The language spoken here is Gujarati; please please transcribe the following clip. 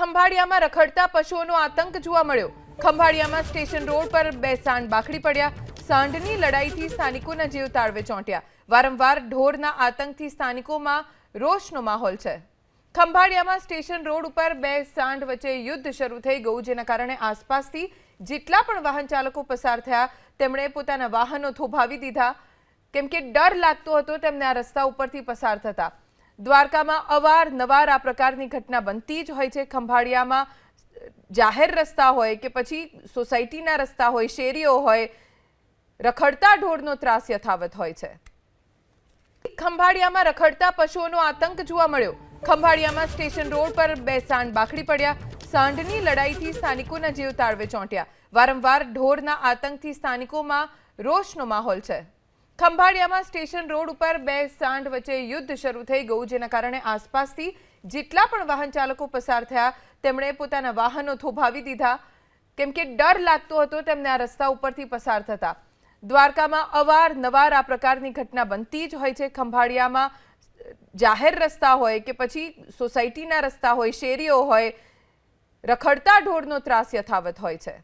ખંભાળિયામાં રખડતા પશુઓનો આતંક જોવા મળ્યો. ખંભાળિયામાં સ્ટેશન રોડ પર બે સાંડ બાખડી પડ્યા. સાંડની લડાઈથી સ્થાનિકોના જીવ તાળવે ચોંટ્યા. વારંવાર ઢોરના આતંકથી સ્થાનિકોમાં રોષનો માહોલ છે. ખંભાળિયામાં સ્ટેશન રોડ ઉપર બે સાંડ વચ્ચે યુદ્ધ શરૂ થઈ ગયું, જેના કારણે આસપાસથી જેટલા પણ વાહન ચાલકો પસાર થયા, તેમણે પોતાના વાહનો થોભાવી દીધા. કેમ કે ડર લાગતો હતો, તેમને આ રસ્તા ઉપરથી પસાર થતા. દ્વારકામાં અવારનવાર આ પ્રકારની ઘટના બનતી જ હોય છે. ખંભાળિયામાં જાહેર રસ્તા હોય કે પછી સોસાયટીના રસ્તા હોય, શેરીઓ હોય, રખડતા ઢોરનો ત્રાસ યથાવત હોય છે. ખંભાળિયામાં રખડતા પશુઓનો આતંક જોવા મળ્યો. ખંભાળિયામાં સ્ટેશન રોડ પર બે સાંઢ બાખડી પડ્યા. સાંઢની લડાઈથી સ્થાનિકોના જીવ તાળવે ચોંટ્યા. વારંવાર ઢોરના આતંકથી સ્થાનિકોમાં રોષનો માહોલ છે. ખંભાળિયામાં સ્ટેશન રોડ ઉપર બે સાંઢ વચ્ચે યુદ્ધ શરૂ થઈ ગયું, જેના કારણે આસપાસથી જેટલા પણ વાહન ચાલકો પસાર થયા, તેમણે પોતાના વાહનો થોભાવી દીધા. કેમ કે ડર લાગતો હતો, તેમને આ રસ્તા ઉપરથી પસાર થતા. દ્વારકામાં અવારનવાર આ પ્રકારની ઘટના બનતી જ હોય છે. ખંભાળિયામાં જાહેર રસ્તા હોય કે પછી સોસાયટીના રસ્તા હોય, શેરીઓ હોય, રખડતા ઢોરનો ત્રાસ યથાવત હોય છે.